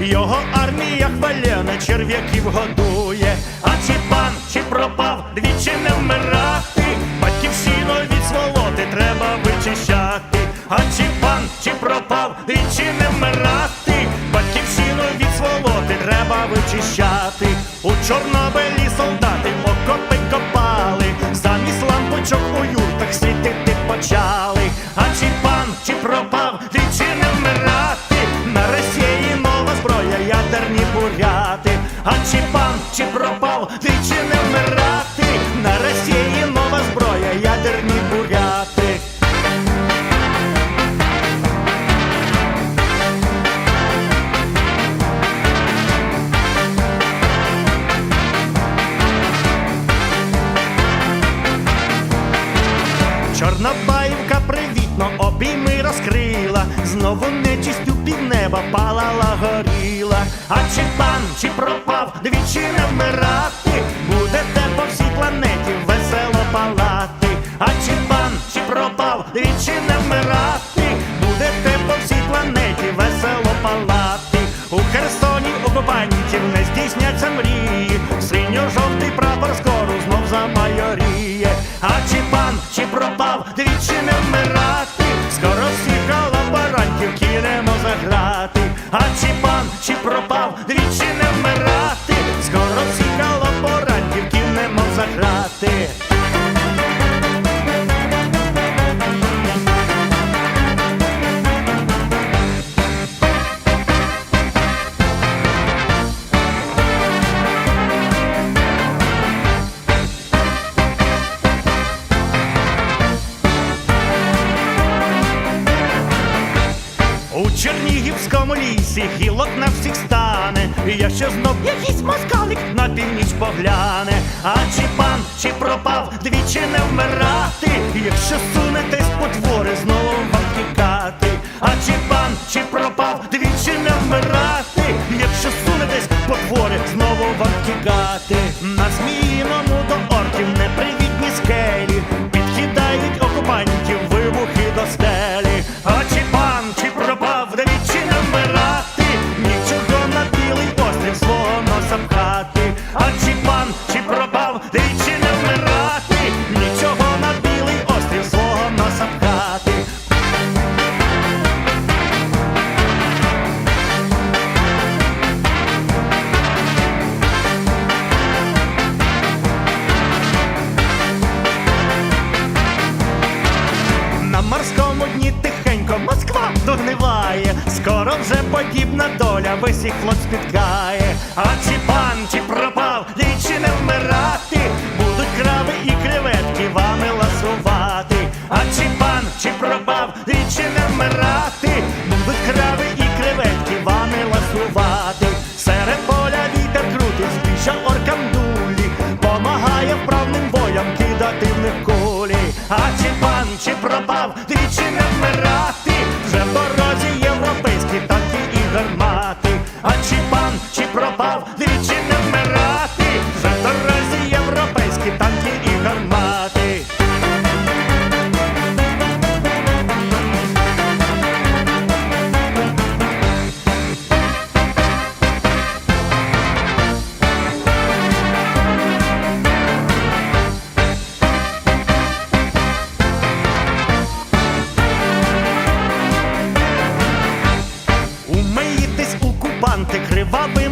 його армія хваляна черв'яків годує. А чи пан, чи пропав, двічі не вмирати, батьківщину від сволоти треба вичищати. А чи пан, чи пропав, двічі не вмирати, батьківщину від сволоти треба вичищати. У Чорнобилі солдати окопи копали, замість лампочок у юртах світити почали. А чи пан, чи пропав, А чи пан, чи пропав, двічі не вмирати, на Росії нова зброя, ядерні буряти. Чорнобаївка привітно обійми розкрила, знову нечистю півнеба палала горіла. А чи пан, чи пропав, двічі не вмирати, будете по всій планеті весело палати. А чи пан, чи пропав, двічі не вмирати, будете по всій планеті весело палати. У Херсоні окупантів не здійсняться мрії, Чернігівському лісі гілок на всіх стане, І якщо знов якийсь москалик. на північ погляне, а чи пан, чи пропав, двічі не вмирати, якщо сунетесь потвори, знову вам тікати, а чи пан, чи пропав, двічі доля весь їх флот спіткає. А пан, чи пропав, двічі не вмирати, будуть краби і креветки вами ласувати. А чи пан, чи пропав, двічі не вмирати, будуть краби і креветки вами ласувати. Серед поля вітер крутить, збільша оркам дулі, помагає вправним боям кидати в них кулі. А чи пан, чи пропав, двічі не вмирати, вже в дорозі європейські танки і гармати.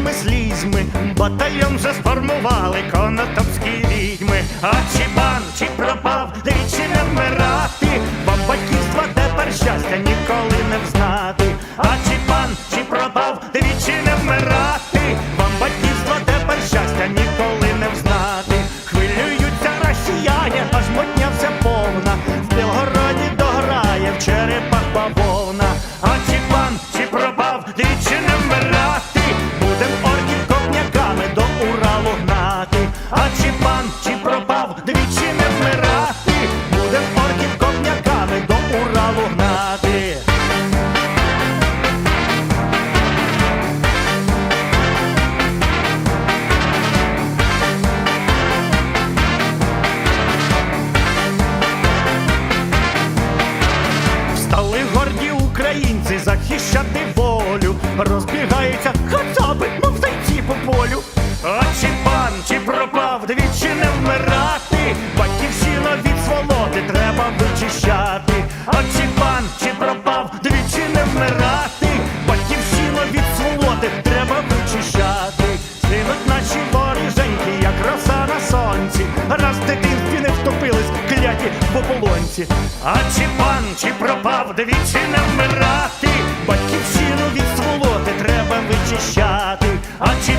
Кривавими слізьми, батальйон вже сформували конотопські відьми. А чи пан, чи пропав, двічі не вмирати, вам батьківства тепер щастя ніколи не взнати. А чи пан, чи пропав, двічі не вмирати, вам батьківства тепер щастя ніколи не взнати. Хвилюються росіяни, аж мотня вся повна, в Білгороді дограє в черепах бавовна. А чи пан, чи пропав, двічі не вмирати, українці захищати волю, розбігаються хацапи, мов зайці по полю. А чи пан, чи пропав, двічі не вмирати, батьківщина від сволоти треба вичищати. А чи пан, чи пропав, двічі не вмирати, батьківщина від сволоти треба вичищати. Синуть наші воріженьки, як роса на сонці, раз в дитинстві не кляті в ополонці. А чи пан, чи пропав, дивіться намирати, батьківщину від сволоти треба вичищати. А чи